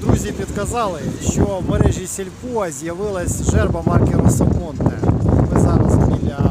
Друзі підказали, що в мережі Сільпо з'явилась жерба марки Росомонте. Ми зараз біля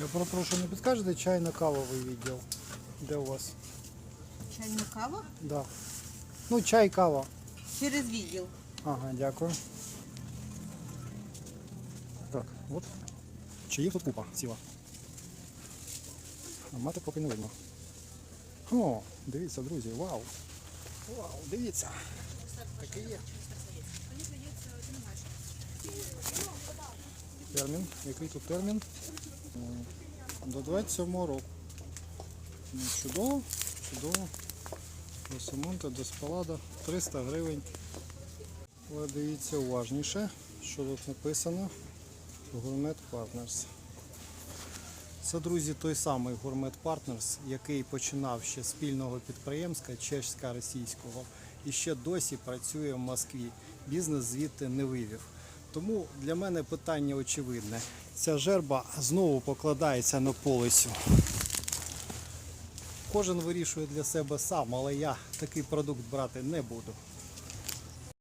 Я попрошу, не підскажете чайно-кавовий відділ? Де у вас? Чайна кава Да. Ну, чай, кава. через відділ. Ага, дякую. Так, от. Чаїв тут купа ціла. А мати поки не видно. О, дивіться, друзі, вау. Вау, дивіться. Таке є. Термін. Який тут термін? До 27 року. Ну, чудово, чудово. До Самонта, до Спалада 300 гривень. Але дивіться уважніше, що тут написано. Gourmet Partners. Це, друзі, той самий Gourmet Partners, який починав ще спільного підприємства чесько-російського і ще досі працює в Москві. Бізнес звідти не вивів. Тому для мене питання очевидне. Ця жерба знову покладається на полицю. Кожен вирішує для себе сам, але я такий продукт брати не буду.